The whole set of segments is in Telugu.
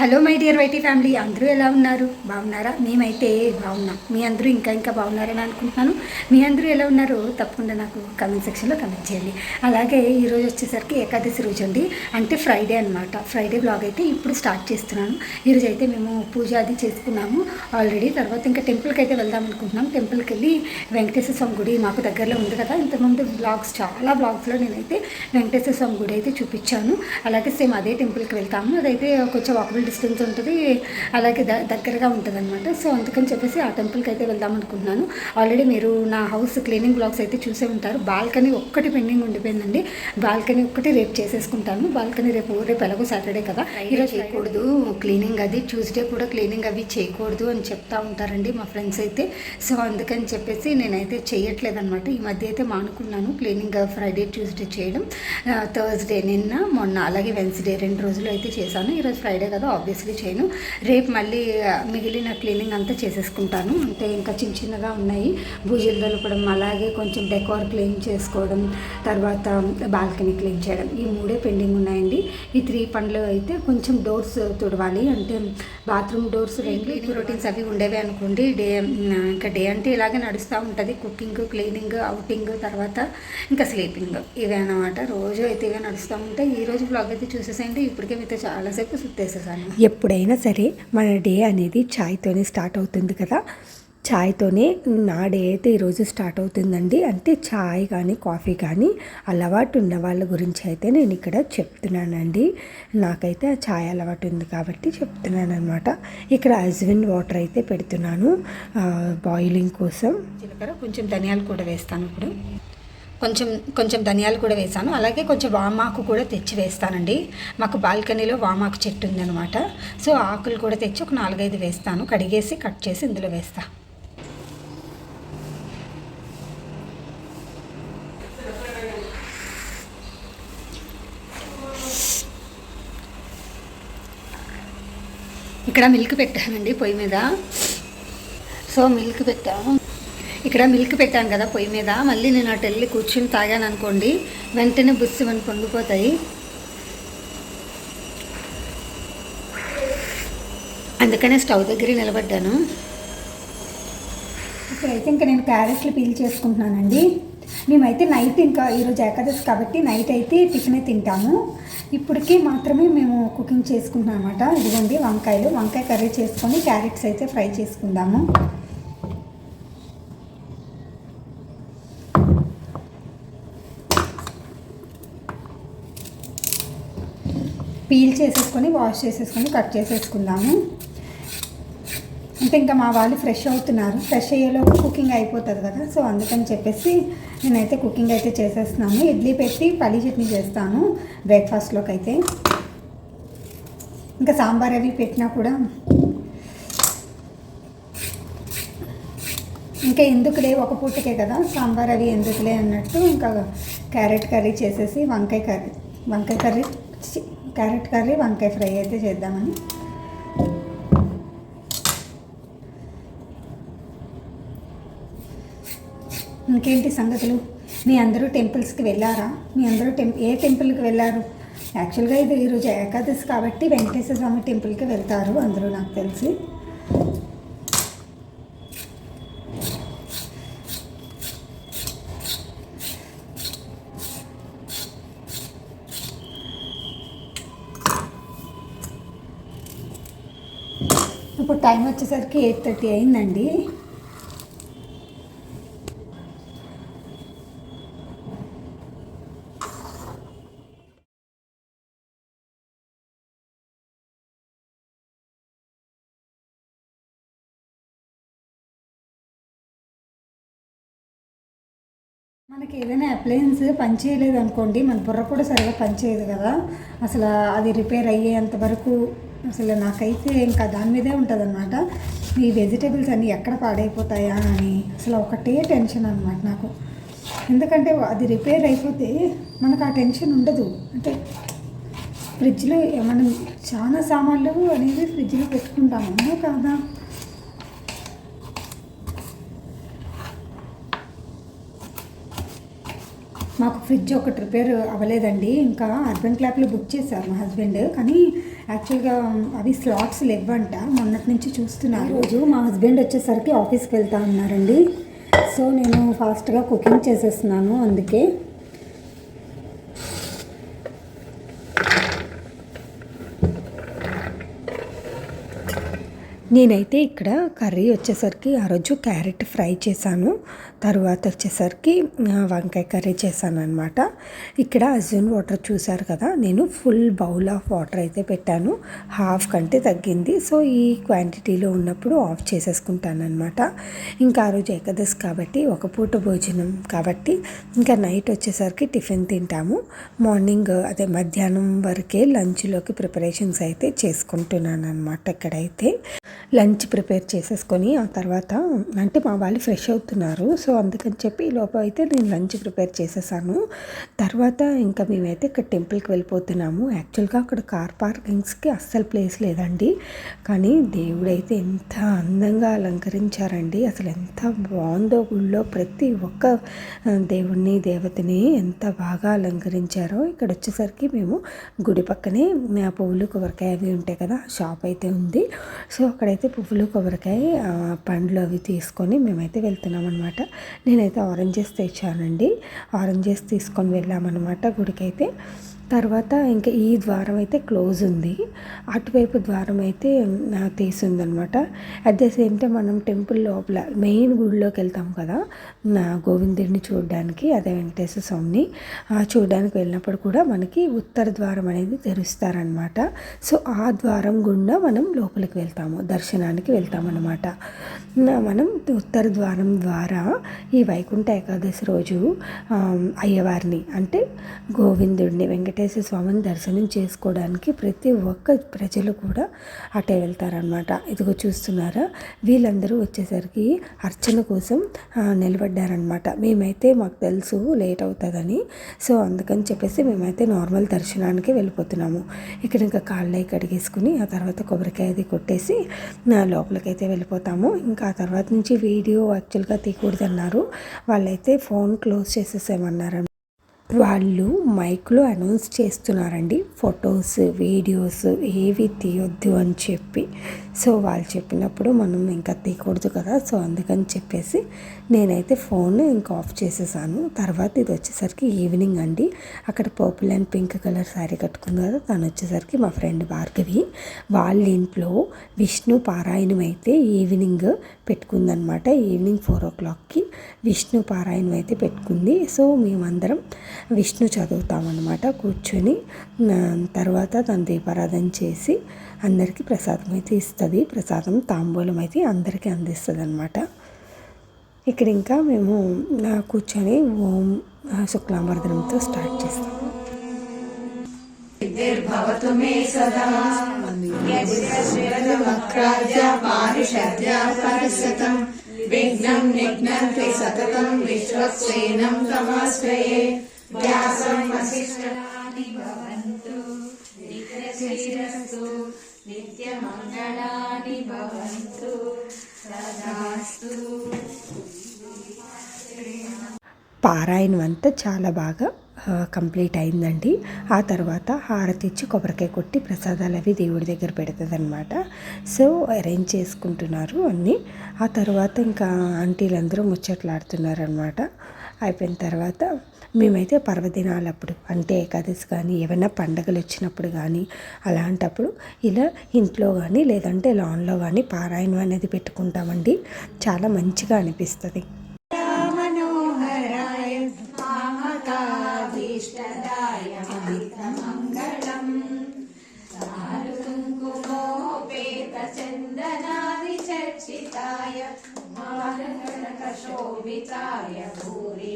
Hello my dear YT family. అందరూ ఎలా ఉన్నారు? బాగున్నారా? మేమైతే బాగున్నాం. మీ అందరూ ఇంకా ఇంకా బాగున్నారని అనుకుంటున్నాను. మీ అందరూ ఎలా ఉన్నారో తప్పకుండా నాకు కమెంట్ సెక్షన్లో కమెంట్ చేయండి. అలాగే ఈరోజు వచ్చేసరికి ఏకాదశి రోజు అండి. అంటే ఫ్రైడే అనమాట ఫ్రైడే బ్లాగ్ అయితే ఇప్పుడు స్టార్ట్ చేస్తున్నాను. ఈరోజు అయితే మేము పూజ అది చేసుకున్నాము. ఆల్రెడీ తర్వాత ఇంకా టెంపుల్కి అయితే వెళ్దాం అనుకుంటున్నాం. టెంపుల్కి వెళ్ళి వెంకటేశ్వర స్వామి గుడి మాకు దగ్గరలో ఉంది కదా. ఇంతకుముందు బ్లాగ్స్ చాలా బ్లాగ్స్లో నేనైతే వెంకటేశ్వర స్వామి గుడి అయితే చూపించాను. అలాగే సేమ్ అదే టెంపుల్కి వెళ్తాము. అదైతే కొంచెం వాకబుల్ డిస్టెన్స్ ఉంటుంది అలాగే ద దగ్గరగా ఉంటుంది అనమాట సో అందుకని చెప్పేసి ఆ టెంపుల్కి అయితే వెళ్దాం అనుకుంటున్నాను. ఆల్రెడీ మీరు నా హౌస్ క్లీనింగ్ బ్లాగ్స్ అయితే చూసే ఉంటారు. బాల్కనీ ఒక్కటి పెండింగ్ ఉండిపోయిందండి. బాల్కనీ ఒక్కటి రేపు చేసేసుకుంటాను. బాల్కనీ రేపు రేపు ఎలాగో సాటర్డే కదా. ఈరోజు చేయకూడదు క్లీనింగ్ అది. ట్యూస్డే కూడా క్లీనింగ్ అవి చేయకూడదు అని చెప్తా ఉంటారండి మా ఫ్రెండ్స్ అయితే. సో అందుకని చెప్పేసి నేనైతే చేయట్లేదు అనమాట ఈ మధ్య అయితే మానుకున్నాను క్లీనింగ్ ఫ్రైడే ట్యూస్డే చేయడం. థర్స్డే నిన్న మొన్న అలాగే వెన్స్డే రెండు రోజులు అయితే చేశాను. ఈరోజు ఫ్రైడే కదా ఆబ్వియస్లీ చేయను. రేపు మళ్ళీ మిగిలిన క్లీనింగ్ అంతా చేసేసుకుంటాను. అంటే ఇంకా చిన్న చిన్నగా ఉన్నాయి. భూజలు దులపడం అలాగే కొంచెం డెకోర్ క్లీన్ చేసుకోవడం తర్వాత బాల్కనీ క్లీన్ చేయడం. ఈ మూడే పెండింగ్ ఉన్నాయండి. ఈ త్రీ పనులు అయితే కొంచెం డోర్స్ తుడవాలి. అంటే బాత్రూమ్ డోర్స్ రెండు రొటీన్స్ అవి ఉండేవి అనుకోండి. డే ఇంకా డే అంటే ఇలాగే నడుస్తూ ఉంటుంది. కుకింగ్ క్లీనింగ్ అవుటింగ్ తర్వాత ఇంకా స్లీపింగ్ ఇవే అనమాట రోజు అయితే ఇవే నడుస్తూ ఉంటాయి ఈ రోజు బ్లాగ్ అయితే చూసేసేయండి. ఇప్పటికే మీతో చాలాసేపు సుత్తేసేసాను. ఎప్పుడైనా సరే మన డే అనేది ఛాయ్తోనే స్టార్ట్ అవుతుంది కదా. ఛాయ్తోనే నా డే అయితే ఈరోజు స్టార్ట్ అవుతుందండి. అంటే ఛాయ్ కానీ కాఫీ కానీ అలవాటు ఉన్న వాళ్ళ గురించి అయితే నేను ఇక్కడ చెప్తున్నానండి. నాకైతే ఆ ఛాయ్ అలవాటు ఉంది కాబట్టి చెప్తున్నాను అనమాట ఇక్కడ హస్బెండ్ వాటర్ అయితే పెడుతున్నాను బాయిలింగ్ కోసం. జీలకర్ర కొంచెం ధనియాలు కూడా వేస్తాను ఇప్పుడు. కొంచెం కొంచెం ధనియాలు కూడా వేసాను. అలాగే కొంచెం వామాకు కూడా తెచ్చి వేస్తానండి. మాకు బాల్కనీలో వామాకు చెట్టు ఉందన్నమాట. సో ఆకులు కూడా తెచ్చి ఒక నాలుగైదు వేస్తాను. కడిగేసి కట్ చేసి ఇందులో వేస్తా. ఇక్కడ మిల్క్ పెట్టానండి పొయ్యి మీద. సో మిల్క్ పెట్టాము. ఇక్కడ మిల్క్ పెట్టాను కదా పొయ్యి మీద. మళ్ళీ నేను అటు వెళ్ళి కూర్చుని తాగాను అనుకోండి. వెంటనే బుస్సిమని పొంగిపోతాయి. అందుకనే స్టవ్ దగ్గర నిలబడ్డాను. ఇప్పుడైతే ఇంకా నేను క్యారెట్లు పీల్ చేసుకుంటున్నానండి. మేమైతే నైట్ ఇంకా ఈరోజు ఏకాదశి కాబట్టి నైట్ అయితే టిఫినే తింటాము. ఇప్పటికి మాత్రమే మేము కుకింగ్ చేసుకుంటున్నాం అనమాట ఇదిగోండి వంకాయలు. వంకాయ కర్రీ చేసుకొని క్యారెట్స్ అయితే ఫ్రై చేసుకుందాము. పీల్ చేసేసుకొని వాష్ చేసేసుకొని కట్ చేసేసుకుందాము. అంటే ఇంకా మా వాళ్ళు ఫ్రెష్ అవుతున్నారు. ఫ్రెష్ అయ్యేలోపు కుకింగ్ అయిపోతుంది కదా సో అందుకని చెప్పేసి నేనైతే కుకింగ్ అయితే చేసేస్తున్నాను. ఇడ్లీ పెట్టి పల్లి చట్నీ చేస్తాను బ్రేక్ఫాస్ట్లోకి అయితే. ఇంకా సాంబార్ అవి పెట్టినా కూడా ఇంకా ఎందుకులే ఒక పూటకే కదా సాంబార్ అవి ఎందుకులే అన్నట్టు ఇంకా క్యారెట్ కర్రీ చేసేసి వంకాయ కర్రీ వంకాయ కర్రీ క్యారెట్ కర్రీ వంకాయ ఫ్రై అయితే చేద్దామని. ఇంకేంటి సంగతులు? మీ అందరూ టెంపుల్స్కి వెళ్ళారా? మీ అందరూ టెంప్ ఏ టెంపుల్కి వెళ్ళారు? యాక్చువల్గా ఇది ఈరోజు ఏకాదశి కాబట్టి వెంకటేశ్వర స్వామి టెంపుల్కి వెళ్తారు అందరూ నాకు తెలిసి. ఇప్పుడు టైం వచ్చేసరికి ఎయిట్ థర్టీ అయిందండి. మనకి ఏదైనా అప్లయన్స్ పనిచేయలేదు అనుకోండి మన బుర్ర కూడా సరిగా పనిచేయదు కదా. అసలు అది రిపేర్ అయ్యేంత వరకు అసలు నాకైతే ఇంకా దాని మీదే ఉంటుంది అనమాట ఈ వెజిటేబుల్స్ అన్నీ ఎక్కడ పాడైపోతాయా అని అసలు ఒకటే టెన్షన్ అనమాట నాకు. ఎందుకంటే అది రిపేర్ అయిపోతే మనకు ఆ టెన్షన్ ఉండదు. అంటే ఫ్రిడ్జ్లో మనం చాలా సామాన్లు అనేది ఫ్రిడ్జ్లో పెట్టుకుంటాము? కాదా? మాకు ఫ్రిడ్జ్ ఒకటి రిపేర్ అవ్వలేదండి. ఇంకా అర్బన్ క్లాప్లో బుక్ చేశారు మా హస్బెండ్. కానీ యాక్చువల్గా అవి స్లాట్స్ లేవంట. మొన్నటి నుంచి చూస్తున్నారు రోజు మా హస్బెండ్ వచ్చేసరికి ఆఫీస్కి వెళ్తా ఉన్నారండి సో నేను ఫాస్ట్గా కుకింగ్ చేసేస్తున్నాను అందుకే. నేనైతే ఇక్కడ కర్రీ వచ్చేసరికి ఆ రోజు క్యారెట్ ఫ్రై చేశాను. తర్వాత వచ్చేసరికి వంకాయ కర్రీ చేశాను అనమాట ఇక్కడ అజూన్ వాటర్ చూశారు కదా నేను ఫుల్ బౌల్ ఆఫ్ వాటర్ అయితే పెట్టాను. హాఫ్ కంటే తగ్గింది. సో ఈ క్వాంటిటీలో ఉన్నప్పుడు ఆఫ్ చేసేసుకుంటాను అనమాట ఇంకా ఆ రోజు ఏకాదశి కాబట్టి ఒక పూట భోజనం కాబట్టి ఇంకా నైట్ వచ్చేసరికి టిఫిన్ తింటాము. మార్నింగ్ అదే మధ్యాహ్నం వరకే లంచ్లోకి ప్రిపరేషన్స్ అయితే చేసుకుంటున్నాను అనమాట ఇక్కడైతే. లంచ్ ప్రిపేర్ చేసేసుకొని ఆ తర్వాత అంటే మా వాళ్ళు ఫ్రెష్ అవుతున్నారు. సో అందుకని చెప్పి లోపల అయితే నేను లంచ్ ప్రిపేర్ చేసేసాను. తర్వాత ఇంకా మేమైతే ఇక్కడ టెంపుల్కి వెళ్ళిపోతున్నాము. యాక్చువల్గా అక్కడ కార్ పార్కింగ్స్కి అస్సలు ప్లేస్ లేదండి. కానీ దేవుడైతే ఎంత అందంగా అలంకరించారండి. అసలు ఎంత బాగుందో గుళ్ళో ప్రతి ఒక్క దేవుణ్ణి దేవతని ఎంత బాగా అలంకరించారో. ఇక్కడ వచ్చేసరికి మేము గుడి పక్కనే మా పువ్వులు కొబ్బరికాయ అవి ఉంటాయి కదా షాప్ అయితే ఉంది. సో అక్కడైతే పువ్వులు కొబ్బరికాయ పండ్లు అవి తీసుకొని మేమైతే వెళ్తున్నాం అనమాట నేనైతే ఆరెంజెస్ తెచ్చానండి. ఆరెంజెస్ తీసుకొని వెళ్ళామన్నమాట గుడికైతే. తర్వాత ఇంకా ఈ ద్వారం అయితే క్లోజ్ ఉంది. అటువైపు ద్వారం అయితే తీసి అనమాట అట్ ద సేమ్ టైం మనం టెంపుల్ లోపల మెయిన్ గుడిలోకి వెళ్తాం కదా నా గోవిందుడిని చూడడానికి అదే వెంకటేశ్వర స్వామిని చూడడానికి వెళ్ళినప్పుడు కూడా మనకి ఉత్తర ద్వారం అనేది తెరుస్తారనమాట. సో ఆ ద్వారం గుండా మనం లోపలికి వెళ్తాము దర్శనానికి వెళ్తామన్నమాట మనం ఉత్తర ద్వారం ద్వారా ఈ వైకుంఠ ఏకాదశి రోజు అయ్యవారిని అంటే గోవిందుడిని వెంకటేశ్వర స్వామిని దర్శనం చేసుకోవడానికి ప్రతి ఒక్క ప్రజలు కూడా అటే వెళ్తారనమాట ఇదిగో చూస్తున్నారా? వీళ్ళందరూ వచ్చేసరికి అర్చన కోసం నిలబడ్డారనమాట మేమైతే మాకు తెలుసు లేట్ అవుతుందని. సో అందుకని చెప్పేసి మేమైతే నార్మల్ దర్శనానికి వెళ్ళిపోతున్నాము. ఇక్కడ ఇంకా కాళ్ళై కడిగేసుకుని ఆ తర్వాత కొబ్బరికాయ అది కొట్టేసి నా లోపలికైతే వెళ్ళిపోతాము. ఇంకా ఆ తర్వాత నుంచి వీడియో యాక్చువల్గా తీయకూడదన్నారు. వాళ్ళైతే ఫోన్ క్లోజ్ చేసేసేమన్నారు వాళ్ళు మైక్లో అనౌన్స్ చేస్తున్నారండి ఫొటోస్ వీడియోస్ ఏవి తీయొద్దు అని చెప్పి. సో వాళ్ళు చెప్పినప్పుడు మనం ఇంకా తీయకూడదు కదా. సో అందుకని చెప్పేసి నేనైతే ఫోన్ ఇంకా ఆఫ్ చేసేసాను. తర్వాత ఇది వచ్చేసరికి ఈవినింగ్ అండి. అక్కడ purple and pink colour sari కట్టుకుంది కదా. తను వచ్చేసరికి మా ఫ్రెండ్ భార్గవి వాళ్ళ ఇంట్లో విష్ణు పారాయణం అయితే ఈవినింగ్ పెట్టుకుందనమాట. ఈవినింగ్ ఫోర్ ఓ క్లాక్కి విష్ణు పారాయణం అయితే పెట్టుకుంది. సో మేమందరం విష్ణు చదువుతామన్నమాట కూర్చొని. తర్వాత తను దీపారాధన చేసి అందరికీ ప్రసాదం అయితే ఇస్తుంది. ప్రసాదం తాంబూలం అయితే అందరికీ అందిస్తుంది అనమాట ఇక్కడ ఇంకా మేము కూర్చొని ఓం ఆ, శుక్లాంబరదనంతో స్టార్ట్ చేస్తాం. విఘ్నం నిఘ్నంతి సతతం విశ్వక్సేనం తమాశ్రయే. వ్యాసం వసిష్ఠాని భవన. నిత్యమంగళాని భవంతు. సదాస్తు పారాయణం అంతా చాలా బాగా కంప్లీట్ అయిందండి. ఆ తర్వాత హారతి ఇచ్చి కొబ్బరికాయ కొట్టి ప్రసాదాలు అవి దేవుడి దగ్గర పెడుతుంది సో అరేంజ్ చేసుకుంటున్నారు అన్నీ. ఆ తర్వాత ఇంకా ఆంటీలందరూ ముచ్చట్లాడుతున్నారు అనమాట అయిపోయిన తర్వాత మేమైతే పర్వదినాలప్పుడు అంటే ఏకాదశి కానీ ఏమైనా పండగలు వచ్చినప్పుడు కానీ అలాంటప్పుడు ఇలా ఇంట్లో కానీ లేదంటే లాన్లో కానీ పారాయణం అనేది పెట్టుకుంటామండి. చాలా మంచిగా అనిపిస్తుంది. మనోహరాయ మామకాభీష్టదాయ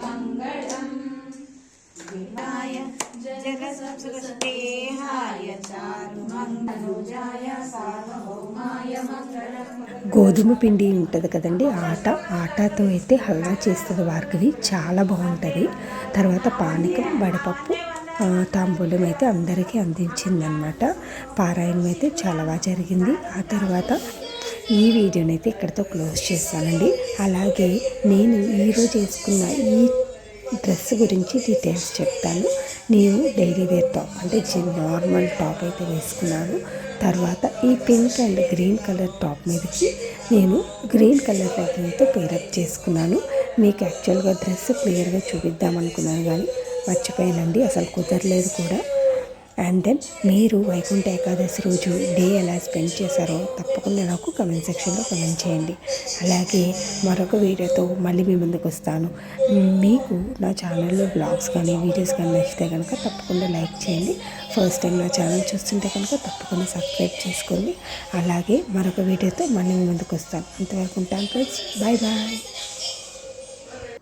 మంగళం. సారు కుంకుమోపేత చందనాది చారు మంగళోజాయ సార్వభౌమాయ మంగళం గోధుమ పిండి ఉంటుంది కదండి ఆట. ఆటతో అయితే హల్వా చేస్తుంది వార్కవి చాలా బాగుంటుంది. తర్వాత పానకం వడపప్పు తాంబూలం అయితే అందరికీ అందించిందనమాట పారాయణం అయితే చాలా బాగా జరిగింది. ఆ తర్వాత ఈ వీడియోని అయితే ఇక్కడితో క్లోజ్ చేస్తానండి. అలాగే నేను ఈరోజు వేసుకున్న ఈ డ్రెస్ గురించి డీటెయిల్స్ చెప్తాను. నేను డైలీ వేర్ టాప్ అంటే చిన్న నార్మల్ టాప్ అయితే వేసుకున్నాను. తర్వాత ఈ pink and green colour top మీదకి నేను గ్రీన్ కలర్ లెగ్గింగ్తో పేరప్ చేసుకున్నాను. మీకు యాక్చువల్గా డ్రెస్ క్లియర్గా చూపిద్దాం అనుకున్నాను కానీ మర్చిపోయానండి. అసలు కుదరలేదు కూడా. అండ్ దెన్ మీరు వైకుంఠ ఏకాదశి రోజు డే ఎలా స్పెండ్ చేశారో తప్పకుండా నాకు కమెంట్ సెక్షన్లో కమెంట్ చేయండి. అలాగే మరొక వీడియోతో మళ్ళీ మీ ముందుకు వస్తాను. మీకు నా ఛానల్లో బ్లాగ్స్ కానీ వీడియోస్ కానీ నచ్చితే కనుక తప్పకుండా లైక్ చేయండి. ఫస్ట్ టైం నా ఛానల్ చూస్తుంటే కనుక తప్పకుండా సబ్స్క్రైబ్ చేసుకోండి. అలాగే మరొక వీడియోతో మళ్ళీ మీ ముందుకు వస్తాను. అంతవరకు ఉంటాను ఫ్రెండ్స్ బాయ్ బాయ్